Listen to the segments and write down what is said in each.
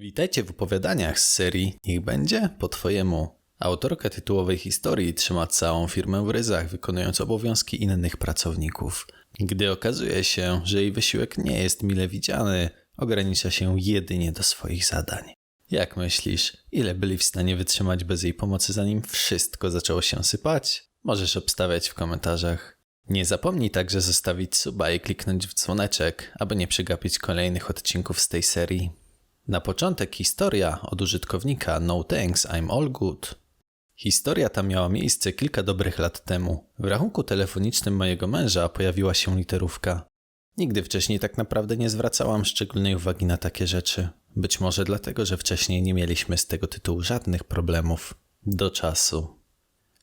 Witajcie w opowiadaniach z serii Niech będzie po Twojemu. Autorka tytułowej historii trzyma całą firmę w ryzach, wykonując obowiązki innych pracowników. Gdy okazuje się, że jej wysiłek nie jest mile widziany, ogranicza się jedynie do swoich zadań. Jak myślisz, ile byli w stanie wytrzymać bez jej pomocy, zanim wszystko zaczęło się sypać? Możesz obstawiać w komentarzach. Nie zapomnij także zostawić suba i kliknąć w dzwoneczek, aby nie przegapić kolejnych odcinków z tej serii. Na początek historia od użytkownika No thanks, I'm all good. Historia ta miała miejsce kilka dobrych lat temu. W rachunku telefonicznym mojego męża pojawiła się literówka. Nigdy wcześniej tak naprawdę nie zwracałam szczególnej uwagi na takie rzeczy. Być może dlatego, że wcześniej nie mieliśmy z tego tytułu żadnych problemów. Do czasu.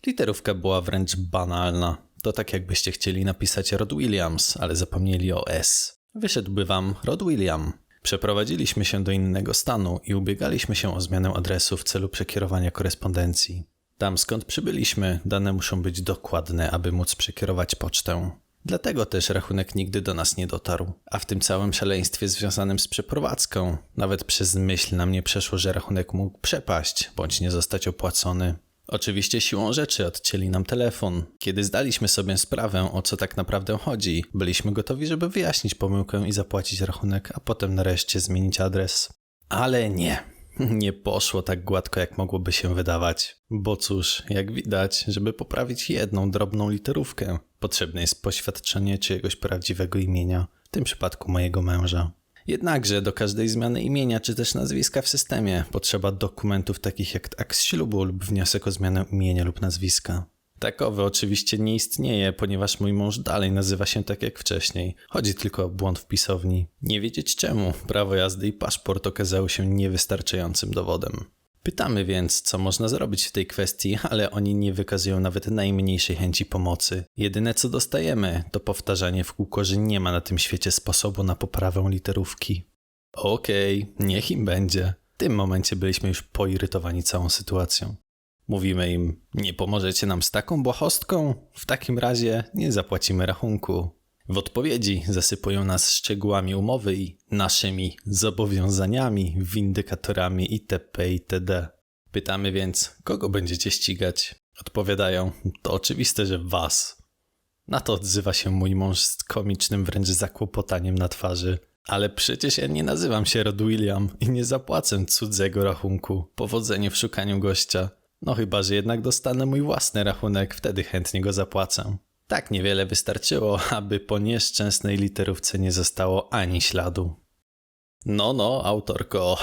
Literówka była wręcz banalna. To tak jakbyście chcieli napisać Rod Williams, ale zapomnieli o S. Wyszedłby wam Rod William. Przeprowadziliśmy się do innego stanu i ubiegaliśmy się o zmianę adresu w celu przekierowania korespondencji. Tam skąd przybyliśmy, dane muszą być dokładne, aby móc przekierować pocztę. Dlatego też rachunek nigdy do nas nie dotarł. A w tym całym szaleństwie związanym z przeprowadzką, nawet przez myśl nam nie przeszło, że rachunek mógł przepaść bądź nie zostać opłacony. Oczywiście siłą rzeczy odcięli nam telefon. Kiedy zdaliśmy sobie sprawę, o co tak naprawdę chodzi, byliśmy gotowi, żeby wyjaśnić pomyłkę i zapłacić rachunek, a potem nareszcie zmienić adres. Ale nie. Nie poszło tak gładko, jak mogłoby się wydawać. Bo cóż, jak widać, żeby poprawić jedną drobną literówkę, potrzebne jest poświadczenie czyjegoś prawdziwego imienia, w tym przypadku mojego męża. Jednakże do każdej zmiany imienia czy też nazwiska w systemie potrzeba dokumentów takich jak akt ślubu lub wniosek o zmianę imienia lub nazwiska. Takowy oczywiście nie istnieje, ponieważ mój mąż dalej nazywa się tak jak wcześniej. Chodzi tylko o błąd w pisowni. Nie wiedzieć czemu, prawo jazdy i paszport okazały się niewystarczającym dowodem. Pytamy więc, co można zrobić w tej kwestii, ale oni nie wykazują nawet najmniejszej chęci pomocy. Jedyne co dostajemy, to powtarzanie w kółko, że nie ma na tym świecie sposobu na poprawę literówki. Okej, okay, niech im będzie. W tym momencie byliśmy już poirytowani całą sytuacją. Mówimy im, nie pomożecie nam z taką błahostką? W takim razie nie zapłacimy rachunku. W odpowiedzi zasypują nas szczegółami umowy i naszymi zobowiązaniami, windykatorami itp. itd. Pytamy więc, kogo będziecie ścigać? Odpowiadają, to oczywiste, że was. Na to odzywa się mój mąż z komicznym wręcz zakłopotaniem na twarzy. Ale przecież ja nie nazywam się Rod William i nie zapłacę cudzego rachunku. Powodzenie w szukaniu gościa. No chyba, że jednak dostanę mój własny rachunek, wtedy chętnie go zapłacę. Tak niewiele wystarczyło, aby po nieszczęsnej literówce nie zostało ani śladu. No, no, autorko.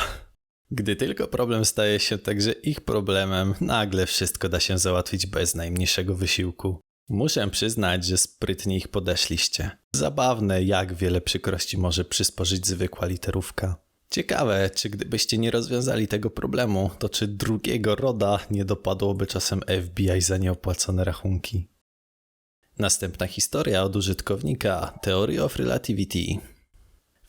Gdy tylko problem staje się także ich problemem, nagle wszystko da się załatwić bez najmniejszego wysiłku. Muszę przyznać, że sprytnie ich podeszliście. Zabawne, jak wiele przykrości może przysporzyć zwykła literówka. Ciekawe, czy gdybyście nie rozwiązali tego problemu, to czy drugiego roda nie dopadłoby czasem FBI za nieopłacone rachunki. Następna historia od użytkownika Theory of Relativity.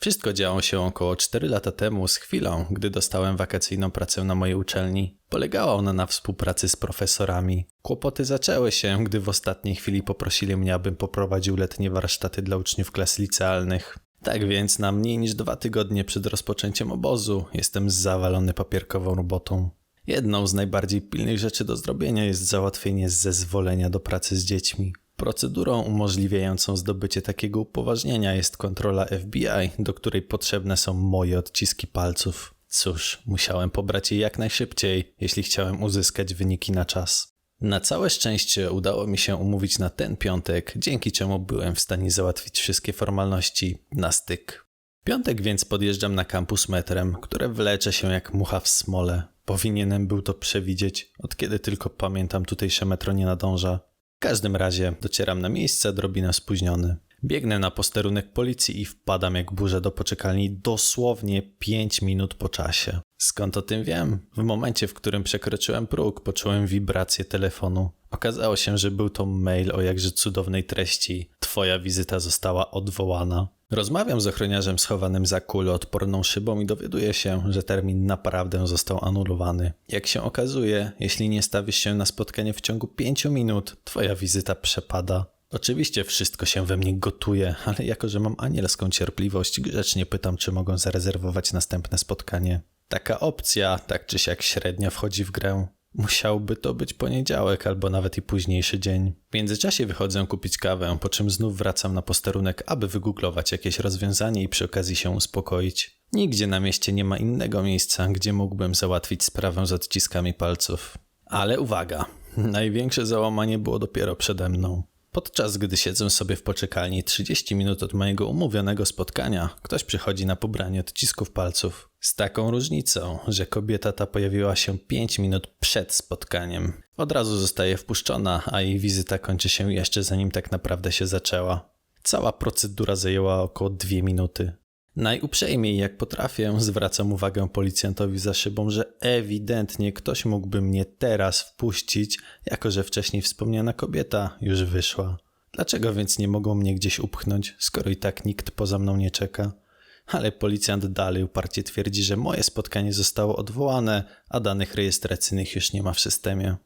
Wszystko działo się około 4 lata temu z chwilą, gdy dostałem wakacyjną pracę na mojej uczelni. Polegała ona na współpracy z profesorami. Kłopoty zaczęły się, gdy w ostatniej chwili poprosili mnie, abym poprowadził letnie warsztaty dla uczniów klas licealnych. Tak więc na mniej niż dwa tygodnie przed rozpoczęciem obozu jestem zawalony papierkową robotą. Jedną z najbardziej pilnych rzeczy do zrobienia jest załatwienie zezwolenia do pracy z dziećmi. Procedurą umożliwiającą zdobycie takiego upoważnienia jest kontrola FBI, do której potrzebne są moje odciski palców. Cóż, musiałem pobrać je jak najszybciej, jeśli chciałem uzyskać wyniki na czas. Na całe szczęście udało mi się umówić na ten piątek, dzięki czemu byłem w stanie załatwić wszystkie formalności na styk. Piątek więc podjeżdżam na kampus metrem, które wlecze się jak mucha w smole. Powinienem był to przewidzieć, od kiedy tylko pamiętam tutejsze metro nie nadąża. W każdym razie docieram na miejsce odrobinę spóźniony. Biegnę na posterunek policji i wpadam jak burza do poczekalni dosłownie 5 minut po czasie. Skąd o tym wiem? W momencie, w którym przekroczyłem próg, poczułem wibrację telefonu. Okazało się, że był to mail o jakże cudownej treści. Twoja wizyta została odwołana. Rozmawiam z ochroniarzem schowanym za kuloodporną szybą i dowiaduję się, że termin naprawdę został anulowany. Jak się okazuje, jeśli nie stawisz się na spotkanie w ciągu 5 minut, twoja wizyta przepada. Oczywiście wszystko się we mnie gotuje, ale jako że mam anielską cierpliwość, grzecznie pytam, czy mogą zarezerwować następne spotkanie. Taka opcja, tak czy siak średnio wchodzi w grę. Musiałby to być poniedziałek albo nawet i późniejszy dzień. W międzyczasie wychodzę kupić kawę, po czym znów wracam na posterunek, aby wygooglować jakieś rozwiązanie i przy okazji się uspokoić. Nigdzie na mieście nie ma innego miejsca, gdzie mógłbym załatwić sprawę z odciskami palców. Ale uwaga, największe załamanie było dopiero przede mną. Podczas gdy siedzę sobie w poczekalni 30 minut od mojego umówionego spotkania, ktoś przychodzi na pobranie odcisków palców. Z taką różnicą, że kobieta ta pojawiła się 5 minut przed spotkaniem. Od razu zostaje wpuszczona, a jej wizyta kończy się jeszcze zanim tak naprawdę się zaczęła. Cała procedura zajęła około 2 minuty. Najuprzejmiej jak potrafię zwracam uwagę policjantowi za szybą, że ewidentnie ktoś mógłby mnie teraz wpuścić, jako że wcześniej wspomniana kobieta już wyszła. Dlaczego więc nie mogą mnie gdzieś upchnąć, skoro i tak nikt poza mną nie czeka? Ale policjant dalej uparcie twierdzi, że moje spotkanie zostało odwołane, a danych rejestracyjnych już nie ma w systemie.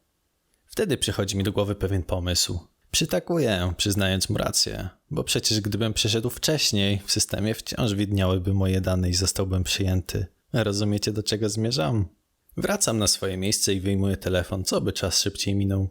Wtedy przychodzi mi do głowy pewien pomysł. Przytakuję, przyznając mu rację, bo przecież gdybym przyszedł wcześniej, w systemie wciąż widniałyby moje dane i zostałbym przyjęty. Rozumiecie, do czego zmierzam? Wracam na swoje miejsce i wyjmuję telefon, co by czas szybciej minął.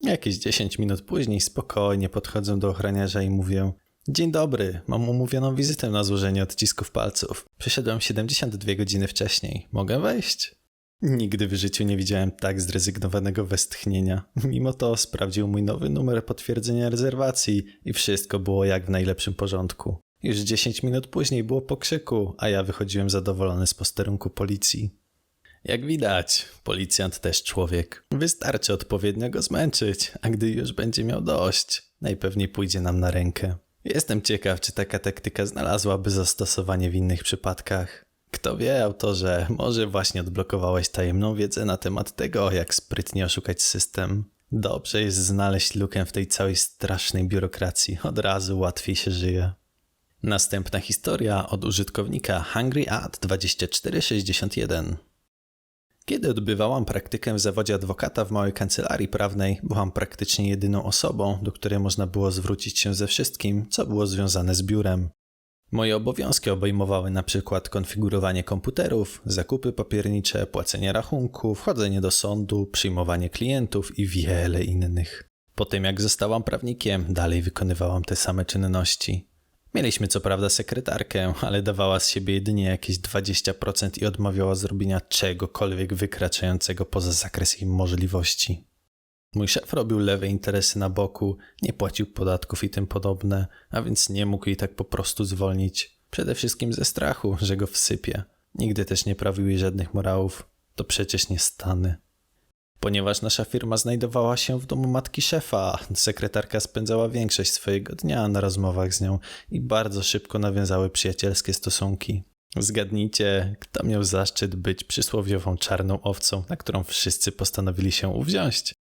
Jakieś 10 minut później spokojnie podchodzę do ochroniarza i mówię: Dzień dobry, mam umówioną wizytę na złożenie odcisków palców. Przyszedłem 72 godziny wcześniej. Mogę wejść? Nigdy w życiu nie widziałem tak zrezygnowanego westchnienia. Mimo to sprawdził mój nowy numer potwierdzenia rezerwacji i wszystko było jak w najlepszym porządku. Już 10 minut później było po krzyku, a ja wychodziłem zadowolony z posterunku policji. Jak widać, policjant też człowiek. Wystarczy odpowiednio go zmęczyć, a gdy już będzie miał dość, najpewniej pójdzie nam na rękę. Jestem ciekaw, czy taka taktyka znalazłaby zastosowanie w innych przypadkach. Kto wie, autorze, może właśnie odblokowałeś tajemną wiedzę na temat tego, jak sprytnie oszukać system. Dobrze jest znaleźć lukę w tej całej strasznej biurokracji, od razu łatwiej się żyje. Następna historia od użytkownika HungryAd2461. Kiedy odbywałam praktykę w zawodzie adwokata w małej kancelarii prawnej, byłam praktycznie jedyną osobą, do której można było zwrócić się ze wszystkim, co było związane z biurem. Moje obowiązki obejmowały przykład konfigurowanie komputerów, zakupy papiernicze, płacenie rachunków, wchodzenie do sądu, przyjmowanie klientów i wiele innych. Po tym jak zostałam prawnikiem, dalej wykonywałam te same czynności. Mieliśmy co prawda sekretarkę, ale dawała z siebie jedynie jakieś 20% i odmawiała zrobienia czegokolwiek wykraczającego poza zakres jej możliwości. Mój szef robił lewe interesy na boku, nie płacił podatków i tym podobne, a więc nie mógł jej tak po prostu zwolnić. Przede wszystkim ze strachu, że go wsypie. Nigdy też nie prawił jej żadnych morałów. To przecież nie Stany. Ponieważ nasza firma znajdowała się w domu matki szefa, sekretarka spędzała większość swojego dnia na rozmowach z nią i bardzo szybko nawiązały przyjacielskie stosunki. Zgadnijcie, kto miał zaszczyt być przysłowiową czarną owcą, na którą wszyscy postanowili się uwziąć.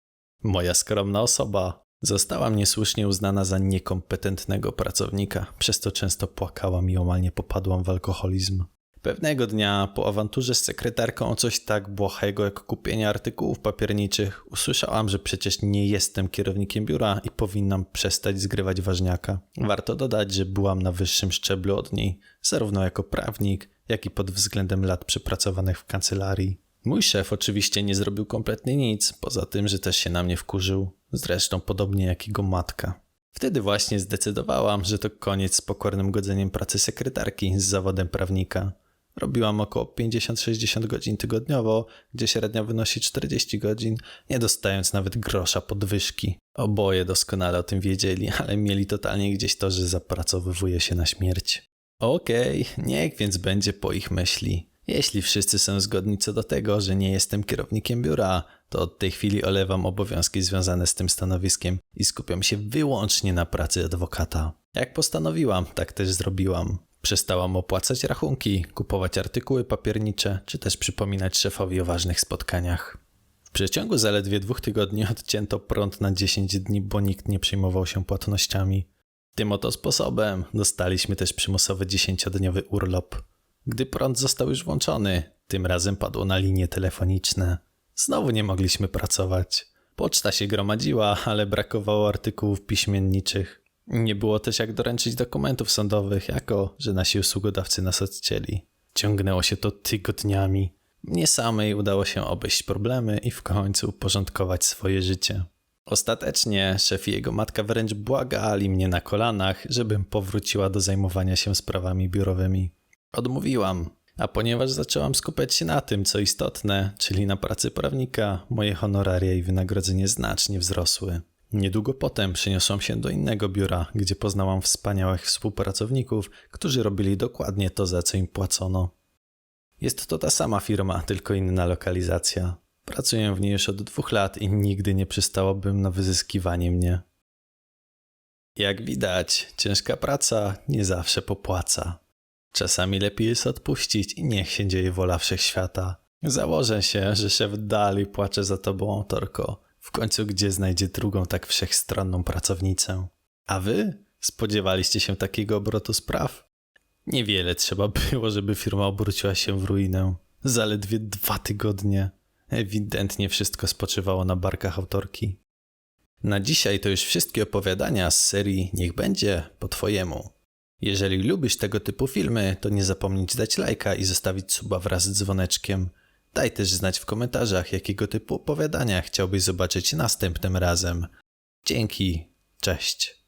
Moja skromna osoba została niesłusznie uznana za niekompetentnego pracownika, przez to często płakałam i omal nie popadłam w alkoholizm. Pewnego dnia po awanturze z sekretarką o coś tak błahego jak kupienie artykułów papierniczych, usłyszałam, że przecież nie jestem kierownikiem biura i powinnam przestać zgrywać ważniaka. Warto dodać, że byłam na wyższym szczeblu od niej, zarówno jako prawnik, jak i pod względem lat przepracowanych w kancelarii. Mój szef oczywiście nie zrobił kompletnie nic, poza tym, że też się na mnie wkurzył, zresztą podobnie jak jego matka. Wtedy właśnie zdecydowałam, że to koniec z pokornym godzeniem pracy sekretarki z zawodem prawnika. Robiłam około 50-60 godzin tygodniowo, gdzie średnia wynosi 40 godzin, nie dostając nawet grosza podwyżki. Oboje doskonale o tym wiedzieli, ale mieli totalnie gdzieś to, że zapracowywuje się na śmierć. Okej, okay, niech więc będzie po ich myśli. Jeśli wszyscy są zgodni co do tego, że nie jestem kierownikiem biura, to od tej chwili olewam obowiązki związane z tym stanowiskiem i skupiam się wyłącznie na pracy adwokata. Jak postanowiłam, tak też zrobiłam. Przestałam opłacać rachunki, kupować artykuły papiernicze, czy też przypominać szefowi o ważnych spotkaniach. W przeciągu zaledwie dwóch tygodni odcięto prąd na 10 dni, bo nikt nie przejmował się płatnościami. Tym oto sposobem dostaliśmy też przymusowy 10-dniowy urlop. Gdy prąd został już włączony, tym razem padło na linie telefoniczne. Znowu nie mogliśmy pracować. Poczta się gromadziła, ale brakowało artykułów piśmienniczych. Nie było też jak doręczyć dokumentów sądowych, jako że nasi usługodawcy nas odcięli. Ciągnęło się to tygodniami. Mnie samej udało się obejść problemy i w końcu uporządkować swoje życie. Ostatecznie szef i jego matka wręcz błagali mnie na kolanach, żebym powróciła do zajmowania się sprawami biurowymi. Odmówiłam, a ponieważ zaczęłam skupiać się na tym, co istotne, czyli na pracy prawnika, moje honoraria i wynagrodzenie znacznie wzrosły. Niedługo potem przeniosłam się do innego biura, gdzie poznałam wspaniałych współpracowników, którzy robili dokładnie to, za co im płacono. Jest to ta sama firma, tylko inna lokalizacja. Pracuję w niej już od dwóch lat i nigdy nie przystałabym na wyzyskiwanie mnie. Jak widać, ciężka praca nie zawsze popłaca. Czasami lepiej jest odpuścić i niech się dzieje wola wszechświata. Założę się, że szef dalej płacze za tobą, autorko. W końcu gdzie znajdzie drugą tak wszechstronną pracownicę? A wy? Spodziewaliście się takiego obrotu spraw? Niewiele trzeba było, żeby firma obróciła się w ruinę. Zaledwie dwa tygodnie. Ewidentnie wszystko spoczywało na barkach autorki. Na dzisiaj to już wszystkie opowiadania z serii Niech będzie po Twojemu. Jeżeli lubisz tego typu filmy, to nie zapomnij dać lajka i zostawić suba wraz z dzwoneczkiem. Daj też znać w komentarzach, jakiego typu opowiadania chciałbyś zobaczyć następnym razem. Dzięki, cześć.